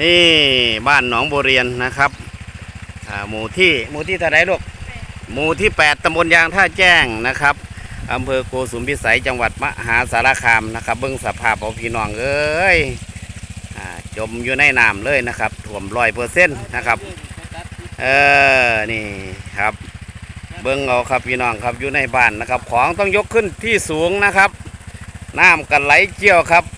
นี่บ้านหนองบัวเรียนนะครับอ่าหมู่ที่หมู่ที่เท่าไหรลูกหมู่ที่ 8ตำบลยางท่าแจ้งนะครับอำเภอโกสุมพิสัยจังหวัดมหาสารคามนะครับ เบื้องสภาพเอาพี่น้องเอ้ยอ่าจมอยู่ในน้ำเลยนะครับถ่วมร้อยเปอร์เซ็นต์นะครับเออนี่ครับ เบิ้งเอาครับพี่น้องครับอยู่ในบ้านนะครับ ของต้องยกขึ้นที่สูงนะครับน้ำกันไหลเกี่ยวครับอ่า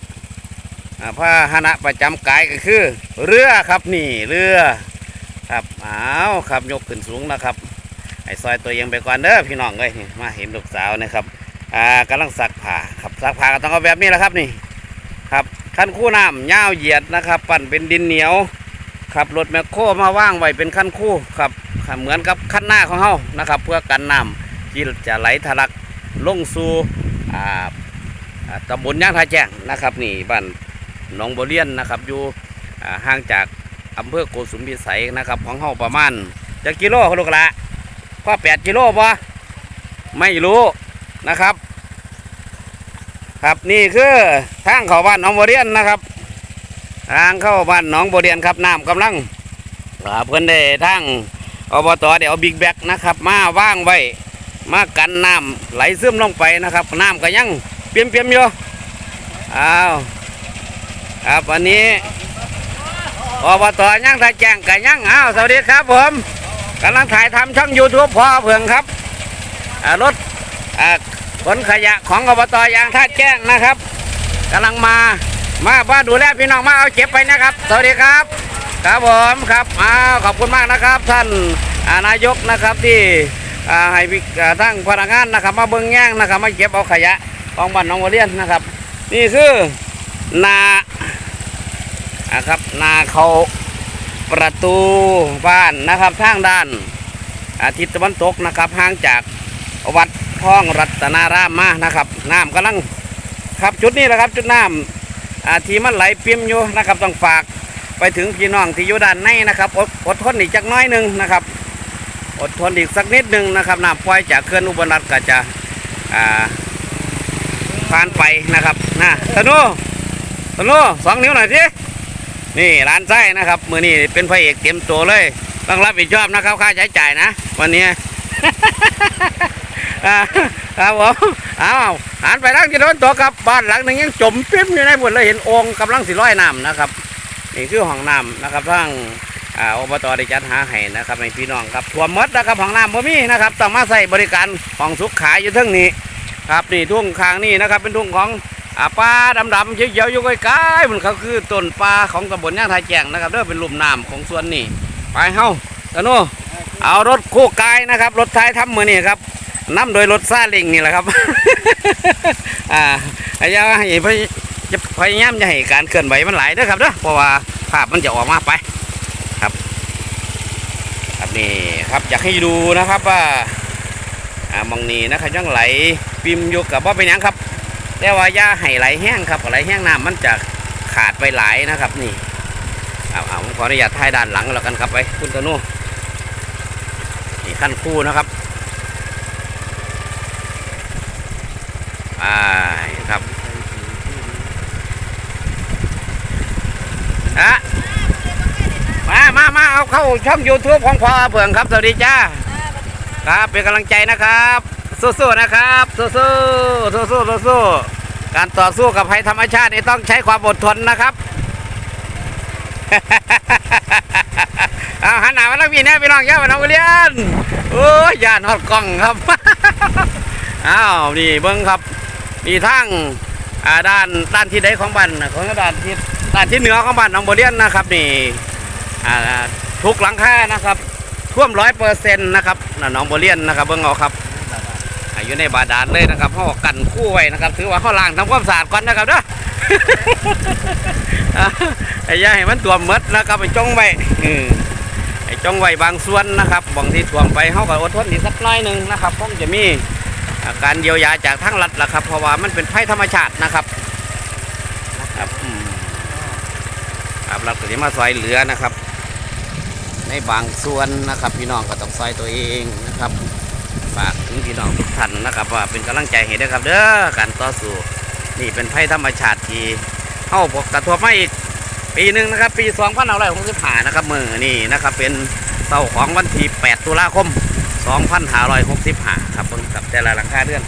พาหนะประจำกายก็คือ เรือครับนี่เรือครับอ้าวครับยกขึ้นสูงนะครับไอ้ซอยตัวเองไปก่อนเด้อพี่น้องเลยมาเห็นลูกสาวนะครับอ่ากำลังซักผ้าครับซักผ้าก็ต้องเอาแบบนี้แหละครับนี่ครับขั้นคู่น้ำยาวเหยียดนะครับ ปั่นเป็นดินเหนียวขับรถแมคโครมาว่างไว้เป็นขั้นคู่ครับเหมือนกับขั้นหน้าของเฮานะครับ เพื่อกันน้ำที่จะไหลทะลักลงสู่อ่าตำบลย่างท่าแจ้งนะครับ นี่บ้าน หนองบัวเลียนนะครับอยู่ห่างจากอำเภอโกสุมพิสัยนะครับ ของเฮาประมาณจะกิโลเขาลูกละก็แปดกิโลปะไม่รู้นะครับ ครับนี่คือทางเข้าบ้านหนองบัวเลียนนะครับ ทางเข้าบ้านหนองบัวเรียนครับน้ำกำลังอ่าเพื่อนได้ทางอบตเดี๋ยวเอาบิ๊กแบกนะครับ มาว่างไว้มากันน้ำไหลซึมลงไปนะครับ น้ำก็ยังเปียมๆอยู่อ้าว ครับวันนี้อบตยังถ่ายแจ้งกันยังอ้าวสวัสดีครับผมกำลังถ่ายทำช่อง YouTube พอเพื่องครับรถขนขยะของอบตยางท่าแจ้งนะครับกำลังมามาบ้าดูแลพี่น้องมาเอาเก็บไปนะครับ สวัสดีครับ ครับผมครับอ้าวขอบคุณมากนะครับ ท่านานายกนะครับที่ให้พี่อ่าทั้งพนักงานนะครับ มาเบิ้งแง่งนะครับ มาเก็บเอาขยะของบ้านน้องวัวเลียนนะครับ นี่คือนา อ่าครับ นาเขาประตูบ้านนะครับทางด้านอาทิตย์ตะวันตกนะครับห่างจากวัดท้องรัตนารามมานะครับน้ำกำลังครับจุดนี้แหละครับจุดน้ำอาทีมันไหลเปียมอยู่นะครับต้องฝากไปถึงพี่น้องที่อยู่ด้านในนะครับอดอดทนอีกจักน้อยหนึ่งนะครับ อดทนอีกสักนิดหนึ่งนะครับน้ำปล่อยจากเขื่อนอุบลรัตน์ก็จะผ่านไปนะครับนะธนูธนูสองนิ้วหน่อยสิ นี่ร้านไส้นะครับ มือนี้เป็นพระเอกเต็มตัวเลย ต้องรับผิดชอบนะครับค่าใช้จ่ายนะ วันนี้อ่าครับผมอ้าวหันไปทางที่โดนตัวครับบ้านหลังหนึ่งยังจมปิ้มอยู่ในหมดเลยเห็นองค์กำลังสิร้อยน้ำนะครับนี่คือห้องน้ำนะครับทางอ่าอบตได้จัดหาให้นะครับให้พี่น้องครับท่วมดนะครับห้องน้ำบ่มีนะครับต้องมาใส่บริการของสุขขายอยู่ทั้งนี้ ครับนี่ทุ่งคางนี่นะครับเป็นทุ่งของ อ่าปลาดำๆเขียวๆอยู่ใกล้ๆมันเขาคือต้นปลาของตำบลย่างไทยแจงนะครับเด้อเป็นลุ่มน้ำของส่วนนี้ไปเฮ้าตะโนเอารถคู่กายนะครับ รถท้ายทำมือนี่ครับนํโดยรถซาเลิงนี่แหละครับ อ่าอายาให้พยจะพยายามจะให้การเคลื่อนไหวมันไหลายเด้อครับเด้อเพราะว่าภาพมันจะออกมาไปครับครับนี่ครับอยากให้ดูนะครับว่าอ่ามองนี้นะครับยังไหลปิมยู่กับว่าเป็นยังครับ แต่ว่าอย่าให้ไหลแห้งครับไหลแห้งน้ำมันจะขาดไปหลายนะครับนี่เอาเอาผมขออนุญาตถ่ายด้านหลังแล้วกันครับไปคุณตะนุ่นี่ขั้นคู่นะครับอ่าครับอะมามามาเอาเข้าช่อง YouTube ของพอเผื่องครับ สวัสดีจ้าครับเป็นกำลังใจนะครับ สู้ๆนะครับสู้ๆสู้ๆสู้ๆการต่อสู้กับภัยธรรมชาตินี่ต้องใช้ความอดทนนะครับเอาหันหน้ามาแล้วพี่เนี่ยพี่น้องเยอะมาน้องเรียนโอ้ยยานฮอดกล้องครับอ้าวนี่เบิ้งครับนี่ทั้งอ่าด้านด้านที่ใดของบ้านของด้านที่ด้านที่เหนือของบ้านหนองบัวเลียนนะครับนี่อ่าทุกหลังคานะครับท่วมร้อยเปอร์เซ็นต์นะครับน่ะหนองบัวเลียนนะครับเบิ้งเอาครับ อายู่ในบาดาลเลยนะครับเขากันคู่ไว้นะครับถือว่าเขาล้างทำความสะอาดก่อนนะครับเด้อไอ้ยาให้มันตัวมดนะครับไปจ้องไว้ไอ้จ้องไว้บางส่วนนะครับบางที่ท่วมไปเขาก็อดทนอีกสักน้อยหนึ่งนะครับคงจะมีอาการเยียวยาจากทั้งรัฐละครับเพราะว่ามันเป็นภัยธรรมชาตินะครับครับครับรัฐก็จะมาซอยเหลือนะครับ ในบางส่วนนะครับ พี่น้องก็ต้องซอยตัวเองนะครับ ฝากถึงพี่น้องทุกท่านนะครับ ว่าเป็นกำลังใจให้ด้วยครับ เด้อการต่อสู้นี่เป็นภัยธรรมชาติที่เข้าพกกระทบมาอีกปีหนึ่งนะครับ ปี2565นะครับมือนี่นะครับเป็นเสาของวันที่ 8 ตุลาคม 2565 ครับเบิ่งกับแต่ละหลังคาเรือน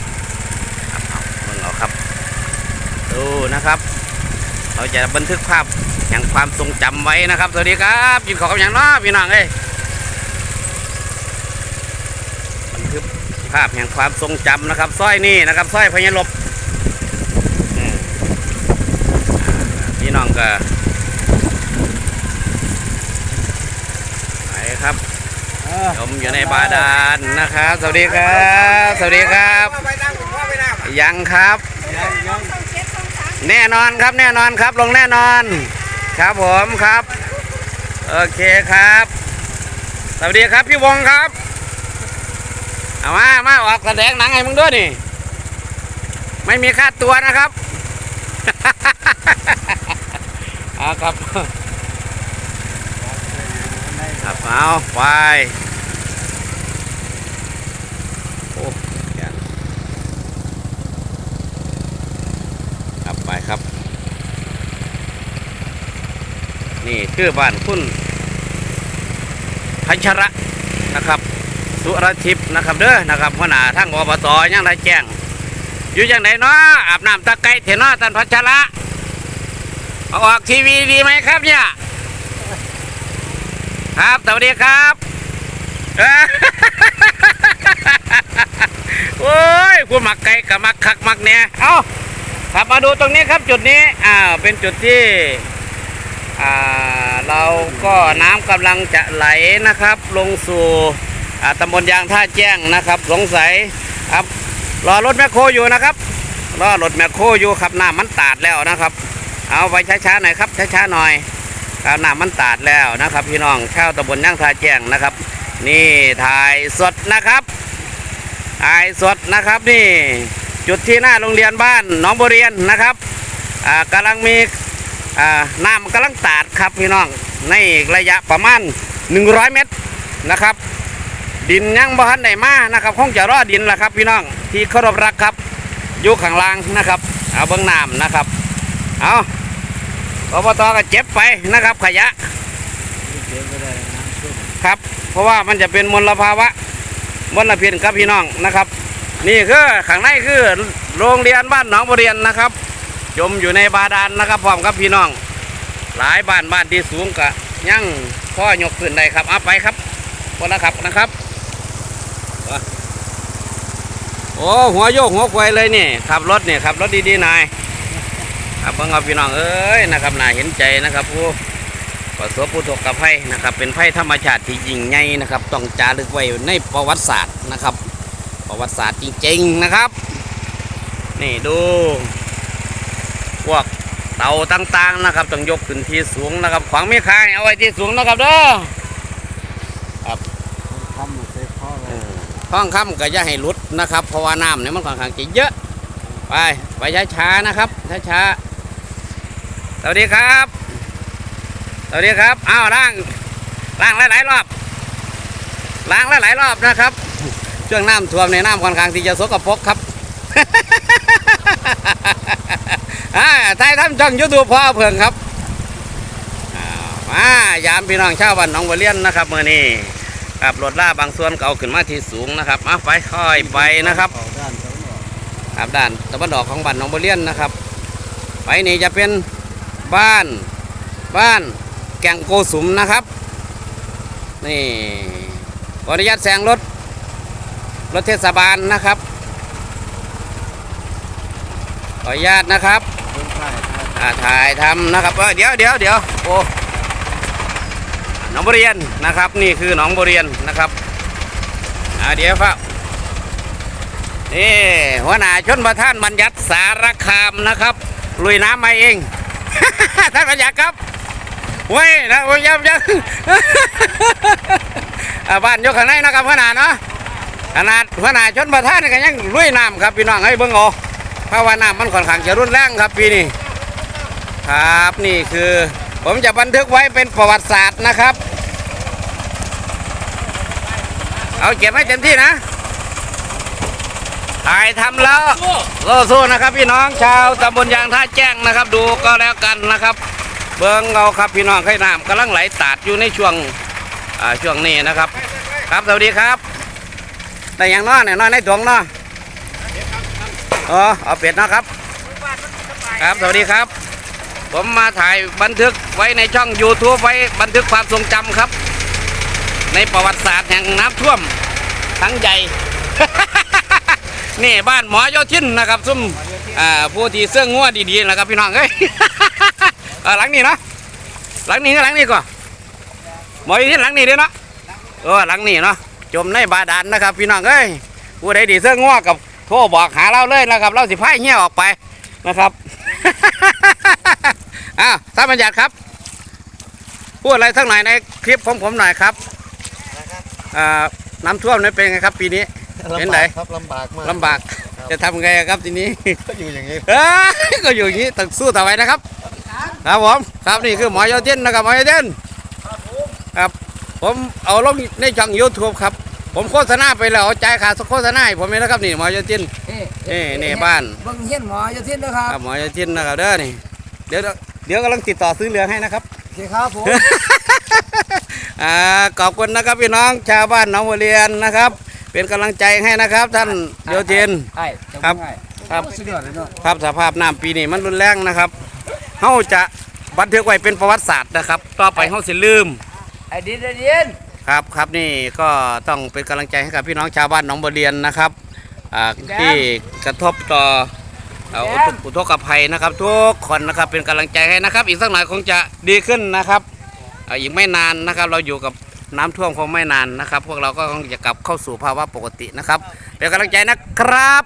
ครับเอาเบิ่งเอาครับดูนะครับ เราจะบันทึกภาพแห่งความทรงจำไว้นะครับ สวัสดีครับยินขอกับอย่างน้อพี่น้องเอ้ยบันทึก ภาพแห่งความทรงจำนะครับสร้อยนี่นะครับสร้อยพญลบพี่น้องก็ไปครับชมอยู่ในบาดาลนะครับสวัสดีครับ สวัสดีครับ ยังครับ แน่นอนครับแน่นอนครับลงแน่นอน ครับผมครับ โอเคครับ สวัสดีครับพี่วงครับ เอามา มาออกแสดงหนังให้มึงด้วยนี่ ไม่มีค่าตัวนะครับเอาครับครับเอาไปโอ้ยางครับไปครับ นี่คือบ้านคุณพัชระนะครับ สุรทิพย์นะครับเด้อนะครับหัวหน้าทั้งอบตยังได้แจ้ง อยู่จังไหนเนาะอาบน้ำตะไคร้เถนาะท่านพัชระเอาออกทีวีดีไหมครับเนี่ย ครับสวัสดีครับเอ้อโอ้ยคุณมักไก่กับมักคักมักเนี่ยเอาครับมาดูตรงนี้ครับจุดนี้อ้าวเป็นจุดที่อ่าเราก็น้ำกำลังจะไหลนะครับ ลงสู่ ตำบลยางท่าแจ้งนะครับ สงสัยครับรอรถแมคโครอยู่นะครับรอรถแมคโครอยู่ครับหน้ำมันตาดแล้วนะครับ เอาไปช้าๆหน่อยครับช้าๆหน่อยครับหน้ำมันตาดแล้วนะครับ พี่น้องชาวตำบลยางท่าแจ้งนะครับ นี่ถ่ายสดนะครับถ่ายสดนะครับนี่จุดที่หน้าโรงเรียนบ้านหนองบัวเรียนนะครับอ่ากำลังมีน้ำกำลังตาดครับพี่น้องในระยะประมาณ 100 เมตรนะครับ ดินยังบ่ทันได้มานะครับคงจะรอดินละครับ พี่น้องที่เคารพรักครับอยู่ข้างล่างนะครับ เอาเบื้องน้ำนะครับ เอาอบตก็เจ็บไปนะครับ ขยะครับ เพราะว่ามันจะเป็นมลภาวะมลพิษครับพี่น้องนะครับ นี่คือข้างในคือโรงเรียนบ้านหนองบัวเรียนนะครับ จมอยู่ในบาดาลนะครับพร้อมกับพี่น้อง หลายบ้านบ้านที่สูงกะยั่งพ่อยกขึ้นได้ครับเอาไปครับคนละครับนะครับ โอ้หัวโยกหัวควายเลยนี่ขับรถเนี่ยขับรถดีๆนายครับเพิ่งเอาพี่น้องเอ้ยนะครับน่าเห็นใจนะครับผู้ประสบผู้ถกกับภัยนะครับ เป็นภัยธรรมชาติที่ยิ่งใหญ่นะครับ ต้องจารึกไว้ในประวัติศาสตร์นะครับ ประวัติศาสตร์จริงๆนะครับ นี่ดูพวกเตาต่างๆนะครับ ต้องยกขึ้นที่สูงนะครับขวางไม่คายเอาไว้ที่สูงนะครับเด้อ ทำมาเซฟพ่อเลย ท้องค่ำก็จะให้หลุดนะครับ เพราะว่าน้ำเนี่ยมันค่อนข้างจะเยอะ ไปไปช้าๆนะครับช้าๆสวัสดีครับ สวัสดีครับอ้าวล้างล้างหลายๆรอบล้างหลายๆรอบนะครับ ช่วงน้ำท่วมในน้ำค่อนข้างที่จะสกปรกครับอ่าไทยทำช่องยูทูบพ่อเพิ่งครับอ่ามายามพี่น้องชาวบ้านหนองบัวเลียนนะครับเมื่อนี้ ครับรถล่าบางส่วนก็เอาขึ้นมาที่สูงนะครับมาไปค่อยไปนะครับออกด้านตะวันออกครับด้านตะวันออกของบ้านหนองบัวเลียนนะครับ ไปนี่จะเป็นบ้านบ้านแก่งโกสุมนะครับ นี่ขออนุญาตแซงรถ รถเทศบาลนะครับขออนุญาตนะครับเรื่องค่ายค่ายอ่าถ่ายทำนะครับเอ้ยเดี๋ยวเดี๋ยวเดี๋ยวโอ้ หนองบริเรียนนะครับ นี่คือหนองบริเรียนนะครับอ่าเดี๋ยวครับนี่หัวหน้าชนประธานบัญญัติสารคามนะครับ ลุยน้ำมาเองท่านบัญญัติครับเว้ยนะโอ้ยยังยังอ่าบ้านยกข้างในนะครับหัวหน้าเนาะขนาดหัวหน้าชนประธานนี่ก็ยังลุยน้ำครับพี่น้องให้เบิ่งเอาเพราะว่าน้ำมันค่อนข้างจะรุนแรงครับปีนี้ครับนี่คือ ผมจะบันทึกไว้เป็นประวัติศาสตร์นะครับ เอาเก็บให้เต็มที่นะถ่ายทำแล้วโลสู้นะครับ พี่น้องชาวตำบลยางท่าแจ้งนะครับ ดูก็แล้วกันนะครับ เบิ้งเราครับพี่น้องไข่น้ำกำลังไหลตาดอยู่ในช่วงอ่าช่วงนี้นะครับ ครับสวัสดีครับแต่อย่างน้อเนี่ยน้อยในตวงเนาะอ๋อเอาเป็ดนะครับ ครับสวัสดีครับ ผมมาถ่ายบันทึกไว้ในช่อง YouTube ไว้บันทึกความทรงจำครับ ในประวัติศาสตร์แห่งน้ำท่วมทั้งใหญ่ นี่บ้านหมอโยทินนะครับ ซุ่มผู้ที่เสื้องัวดีๆนะครับพี่น้องเอ้ยหลังนี้นะหลังนี้ก็หลังนี้ก่อนหมอโยทินหลังนี้ด้อเนาะเออหลังนี้เนาะจมในบาดาลนะครับ พี่น้องเอ้ยผู้ใดดีเสื้องัวกับโทรบอกหาเราเลยนะครับ เราสิพายเงี้ยออกไปนะครับ อ้าวท่านบัญญัติครับ พูดอะไรสักหน่อยในคลิปของผมหน่อยครับอ่าน้ำท่วมนี่เป็นไงครับ ปีนี้เป็นไหนครับลำบากมากลำบาก จะทำไงครับทีนี้ ก็อยู่อย่างนี้เอ้ยก็อยู่อย่างนี้ต้องสู้ต่อไปนะครับ ครับผมครับนี่คือหมอยอเจนนะครับหมอยอเจนครับ ผมเอาลงในช่องยูทูบครับ ผมโฆษณาไปแล้วเอาใจายขาดโฆษณาให้ผมเลยนะครับนี่หมอยอเจนนี่นี่บ้านเบิ่งเฮียนหมออยู่ที่นะครัครับบหมอยอเจนนะครับเด้อนี่เดี๋ยว เดี๋ยวกำลังติดต่อซื้อเรือให้นะครับโอเคครับผม อ่าขอบคุณนะครับพี่น้องชาวบ้านหนองบัวเรียนนะครับ เป็นกำลังใจให้นะครับ ท่านโยจินไอ้เจ้าครับไอ้ครับ สุดยอดเลยเนาะครับสภาพน้ำปีนี้มันรุนแรงนะครับเฮาจะบันทึกไว้เป็นประวัติศาสตร์นะครับ ต่อไปเฮาสิลืม ไอ้ดินไอ้ดินครับครับนี่ก็ต้องเป็นกำลังใจให้กับพี่น้องชาวบ้านหนองบัวเรียนนะครับอ่าที่กระทบต่อ เอ่ออุทอุทกภัยนะครับ ทุกคนนะครับเป็นกำลังใจให้นะครับ อีกสักหน่อยคงจะดีขึ้นนะครับอ่าอีกไม่นานนะครับ เราอยู่กับน้ำท่วมคงไม่นานนะครับ พวกเราก็คงจะกลับเข้าสู่ภาวะปกตินะครับเป็นกำลังใจนะครับ